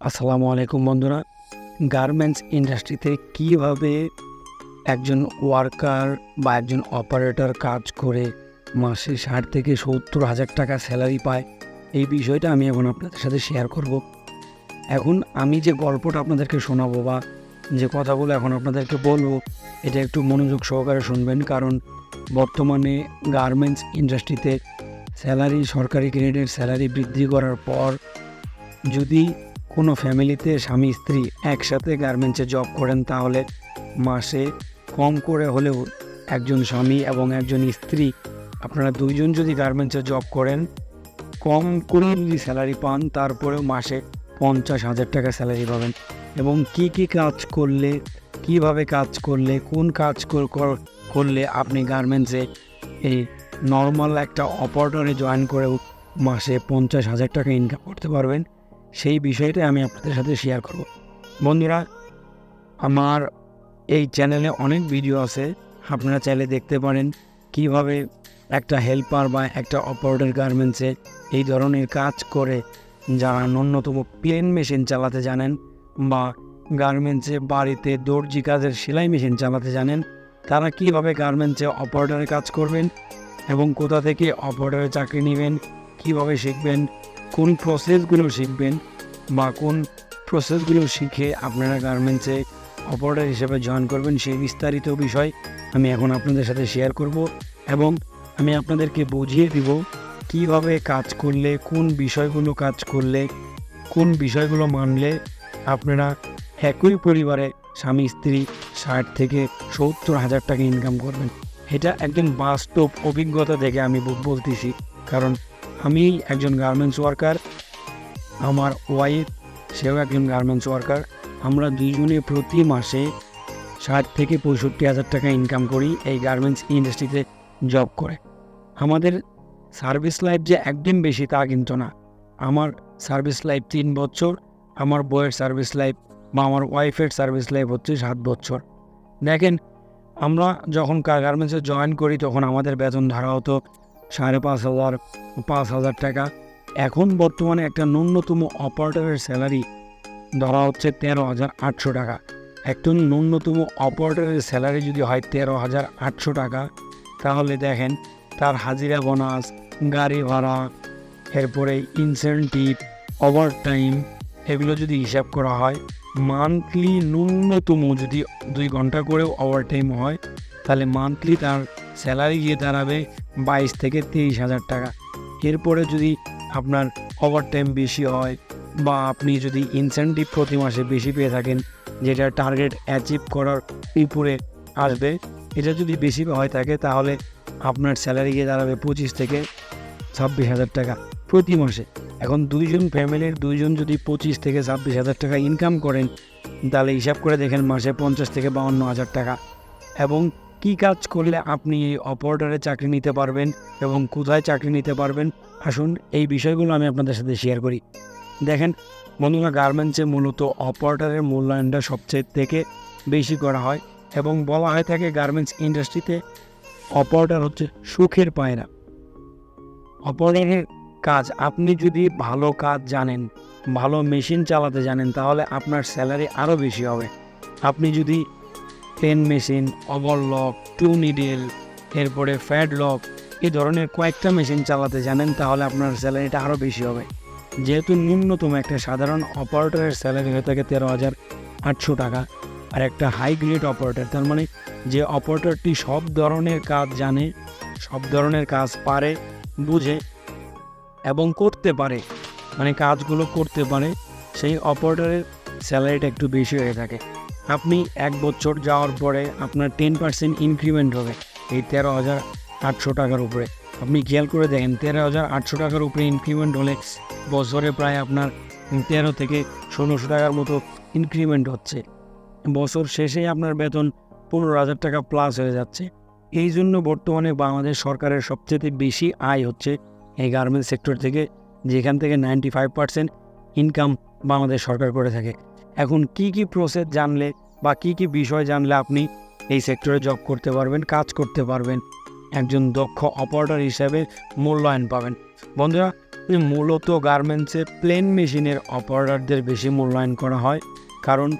আসসালামু আলাইকুম বন্ধুরা। গার্মেন্টস ইন্ডাস্ট্রিতে কীভাবে একজন ওয়ার্কার বা একজন অপারেটর কাজ করে, মাসে ষাট থেকে সত্তর হাজার টাকা স্যালারি পায়, এই বিষয়টা আমি এখন আপনাদের সাথে শেয়ার করব। এখন আমি যে গল্পটা আপনাদেরকে শোনাবো বা যে কথাগুলো এখন আপনাদেরকে বলব, এটা একটু মনোযোগ সহকারে শুনবেন। কারণ বর্তমানে গার্মেন্টস ইন্ডাস্ট্রিতে স্যালারি, সরকারি গ্রেডের স্যালারি বৃদ্ধি করার পর যদি কোনো ফ্যামিলিতে স্বামী, স্ত্রী একসাথে গার্মেন্টসে জব করেন, তাহলে মাসে কম করে হলেও একজন স্বামী এবং একজন স্ত্রী, আপনারা দুইজন যদি গার্মেন্টসে জব করেন, কম করে যদি স্যালারি পান, তারপরেও মাসে পঞ্চাশ হাজার টাকা স্যালারি পাবেন। এবং কি কি কাজ করলে, কীভাবে কাজ করলে, কোন কাজ কর- কর- করলে আপনি গার্মেন্টসে এই নর্মাল একটা অপারেটরে জয়েন করেও মাসে পঞ্চাশ হাজার টাকা ইনকাম করতে পারবেন? সেই বিষয়টাই আমি আপনাদের সাথে শেয়ার করব। বন্ধুরা, আমার এই চ্যানেলে অনেক ভিডিও আছে। আপনারা চাইলে দেখতে পারেন কীভাবে একটা হেল্পার বা একটা অপারেটর গার্মেন্টসে এই ধরনের কাজ করে যারা ন্যূনতম প্লেন মেশিন চালাতে জানেন বা গার্মেন্টসে বাড়িতে দর্জি কাজের সেলাই মেশিন চালাতে জানেন, তারা কীভাবে গার্মেন্টসে অপারেটরে কাজ করবেন এবং কোথা থেকে অপারেটরে চাকরি নেবেন, কীভাবে শিখবেন কোন প্রসেসগুলো শিখবেন বা কোন প্রসেসগুলো শিখে আপনারা গার্মেন্টসে অপারেটার হিসেবে জয়েন করবেন সেই বিস্তারিত বিষয় আমি এখন আপনাদের সাথে শেয়ার করব এবং আমি আপনাদেরকে বুঝিয়ে দিব কীভাবে কাজ করলে, কোন বিষয়গুলো কাজ করলে, কোন বিষয়গুলো মানলে আপনারা একই পরিবারে স্বামী, স্ত্রী ষাট থেকে সত্তর হাজার টাকা ইনকাম করবেন। এটা একদম বাস্তব অভিজ্ঞতা থেকে আমি বলতেছি। কারণ আমি একজন গার্মেন্টস ওয়ার্কার আমার ওয়াইফ সেও একজন গার্মেন্টস ওয়ার্কার আমরা দুইজনে প্রতি মাসে ষাট থেকে পঁয়ষট্টি হাজার টাকা ইনকাম করি এই গার্মেন্টস ইন্ডাস্ট্রিতে জব করে। আমাদের সার্ভিস লাইফ যে একদম বেশি তা কিন্তু না। আমার সার্ভিস লাইফ তিন বছর, আমার বইয়ের সার্ভিস লাইফ বা আমার ওয়াইফের সার্ভিস লাইফ হচ্ছে সাত বছর। দেখেন, আমরা যখন গার্মেন্টসে জয়েন করি তখন আমাদের বেতন ধরা হতো সাড়ে পাঁচ হাজার পাঁচ হাজার টাকা। এখন বর্তমানে একটা ন্যূনতম অপারেটরের স্যালারি ধরা হচ্ছে তেরো হাজার আটশো টাকা। একটা ন্যূনতম অপারেটরের স্যালারি যদি হয় তেরো হাজার আটশো টাকা, তাহলে দেখেন তার হাজিরা বোনাস গাড়ি ভাড়া, এরপরে ইনসেন্টিভ ওভার টাইম এগুলো যদি হিসাব করা হয় মান্থলি ন্যূনতম যদি দুই ঘণ্টা করেও ওভার টাইম হয়, তাহলে মান্থলি তার স্যালারি গিয়ে দাঁড়াবে বাইশ থেকে তেইশ হাজার টাকা। এরপরে যদি আপনার ওভার টাইম বেশি হয় বা আপনি যদি ইনসেন্টিভ প্রতি মাসে বেশি পেয়ে থাকেন, যেটা টার্গেট অ্যাচিভ করার উপরে আসবে, এটা যদি বেশি হয় থাকে, তাহলে আপনার স্যালারি গিয়ে দাঁড়াবে পঁচিশ থেকে ছাব্বিশ হাজার টাকা প্রতি মাসে। এখন দুইজন ফ্যামিলির দুইজন যদি পঁচিশ থেকে ছাব্বিশ হাজার টাকা ইনকাম করেন, তাহলে হিসাব করে দেখেন মাসে পঞ্চাশ থেকে বাউন্ন হাজার টাকা। এবং কি কাজ করলে আপনি এই অপারেটরে চাকরি নিতে পারবেন এবং কোথায় চাকরি নিতে পারবেন? আসুন এই বিষয়গুলো আমি আপনাদের সাথে শেয়ার করি। দেখেন, বন্ধুরা গার্মেন্টসে মূলত অপারেটরের মূল্যায়নটা সবচেয়ে থেকে বেশি করা হয় এবং বলা হয়ে থাকে গার্মেন্টস ইন্ডাস্ট্রিতে অপারেটর হচ্ছে সুখের পায়রা। অপারেটরের কাজ, আপনি যদি ভালো কাজ জানেন, ভালো মেশিন চালাতে জানেন, তাহলে আপনার স্যালারি আরও বেশি হবে। আপনি যদি pen machine overlock two needle, এরপরে ফ্যাড লক, এই ধরনের কয়েকটা মেশিন চালাতে জানেন তাহলে আপনার স্যালারিটা আরও বেশি হবে। যেহেতু ন্যূনতম একটা সাধারণ অপারেটরের স্যালারি হয়ে থাকে তেরো হাজার আটশো টাকা, আর একটা হাই গ্রেড অপারেটর, তার মানে যে অপারেটরটি সব ধরনের কাজ জানে, সব ধরনের কাজ পারে, বুঝে এবং করতে পারে মানে কাজগুলো করতে পারে, সেই অপারেটরের স্যালারিটা একটু বেশি হয়ে থাকে। আপনি এক বছর যাওয়ার পরে আপনার টেন পার্সেন্ট ইনক্রিমেন্ট হবে এই তেরো হাজার আটশো টাকার উপরে। আপনি খেয়াল করে দেখেন, তেরো হাজার আটশো টাকার উপরে ইনক্রিমেন্ট হলে বছরে প্রায় আপনার তেরো থেকে ষোলোশো টাকার মতো ইনক্রিমেন্ট হচ্ছে। বছর শেষে আপনার বেতন পনেরো হাজার টাকা প্লাস হয়ে যাচ্ছে। এই জন্য বর্তমানে বাংলাদেশ সরকারের সবচেয়ে বেশি আয় হচ্ছে এই গার্মেন্টস সেক্টর থেকে, যেখান থেকে ninety five percent income Bangladesh সরকার করে থাকে। এখন কি কি প্রসেস জানলে বা কি কি বিষয় জানলে আপনি এই সেক্টরে জব করতে পারবেন, কাজ করতে পারবেন? একজন দক্ষ অপারেটর হিসেবে মূল্যায়ন পাবেন। বন্ধুরা মূলত গার্মেন্টসে প্লেন মেশিনের অপারেটরদের বেশি মূল্যায়ন করা হয়। কারণ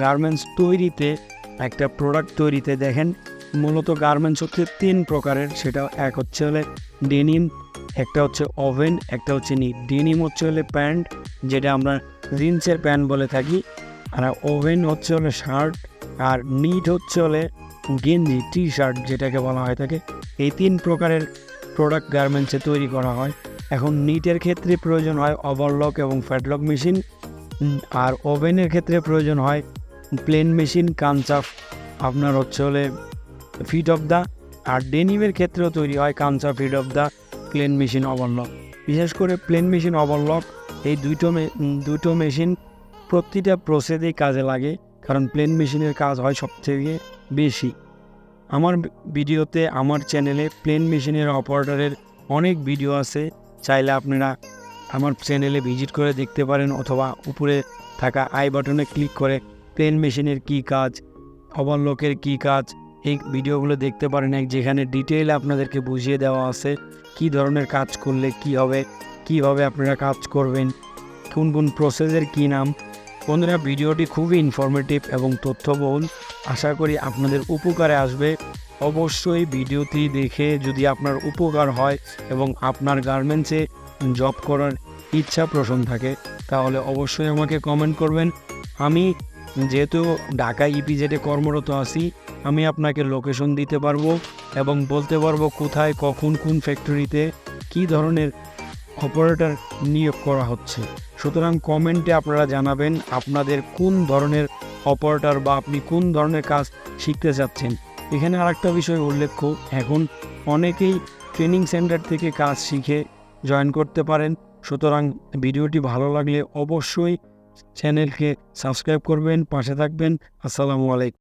গার্মেন্টস তৈরিতে, একটা প্রোডাক্ট তৈরিতে দেখেন, মূলত গার্মেন্টস হচ্ছে তিন প্রকারের। সেটা এক হচ্ছে হলে ডেনিম একটা হচ্ছে ওভেন একটা হচ্ছে নি ডেনিম হচ্ছে হলে প্যান্ট যেটা আমরা জিন্সের প্যান্ট বলে থাকি। আর ওভেন হচ্ছে হলে শার্ট, আর নিট হচ্ছে হলে গেঞ্জি টি শার্ট যেটাকে বলা হয় থাকে। এই তিন প্রকারের প্রোডাক্ট গার্মেন্টসে তৈরি করা হয়। এখন নিটের ক্ষেত্রে প্রয়োজন হয় ওভারলক এবং ফ্যাটলক মেশিন আর ওভেনের ক্ষেত্রে প্রয়োজন হয় প্লেন মেশিন কানচাফ, আপনার হচ্ছে হলে ফিট অফ দ্য আর ডেনিমের ক্ষেত্রেও তৈরি হয় কানচা fit of the plain machine overlock বিশেষ করে প্লেন মেশিন ওভারলক এই দুটো দুটো মেশিন প্রতিটা প্রসেসেই কাজে লাগে, কারণ প্লেন মেশিনের কাজ হয় সবথেকে বেশি। আমার ভিডিওতে আমার চ্যানেলে প্লেন মেশিনের অপারেটরের অনেক ভিডিও আছে, চাইলে আপনারা আমার চ্যানেলে ভিজিট করে দেখতে পারেন অথবা উপরে থাকা আই বাটনে ক্লিক করে প্লেন মেশিনের কী কাজ ওভারলকের কী কাজ, এই ভিডিওগুলো দেখতে পারেন এক যেখানে ডিটেইল আপনাদেরকে বুঝিয়ে দেওয়া আছে, কী ধরনের কাজ করলে কি হবে কীভাবে আপনারা কাজ করবেন, কোন কোন প্রসেসের কী নাম, বন্ধুরা ভিডিওটি খুবই ইনফরমেটিভ এবং তথ্যবহুল। আশা করি আপনাদের উপকারে আসবে। অবশ্যই ভিডিওটি দেখে যদি আপনার উপকার হয় এবং আপনার গার্মেন্টসে জব করার ইচ্ছা পোষণ থাকে, তাহলে অবশ্যই আমাকে কমেন্ট করবেন। আমি যেহেতু ঢাকা ইপিজেডে কর্মরত আছি, আমি আপনাকে লোকেশন দিতে পারব এবং বলতে পারব কোথায়, কখন, কোন ফ্যাক্টরিতে কী ধরনের অপারেটর নিয়োগ করা হচ্ছে। সুতরাং কমেন্টে আপনারা জানাবেন আপনাদের কোন ধরনের অপারেটর বা আপনি কোন ধরনের কাজ শিখতে চাচ্ছেন। এখানে আরেকটা বিষয় উল্লেখ্য, এখন অনেকেই ট্রেনিং সেন্টার থেকে কাজ শিখে জয়েন করতে পারেন। সুতরাং ভিডিওটি ভালো লাগলে অবশ্যই চ্যানেলকে সাবস্ক্রাইব করবেন, পাশে থাকবেন। আসসালামু আলাইকুম।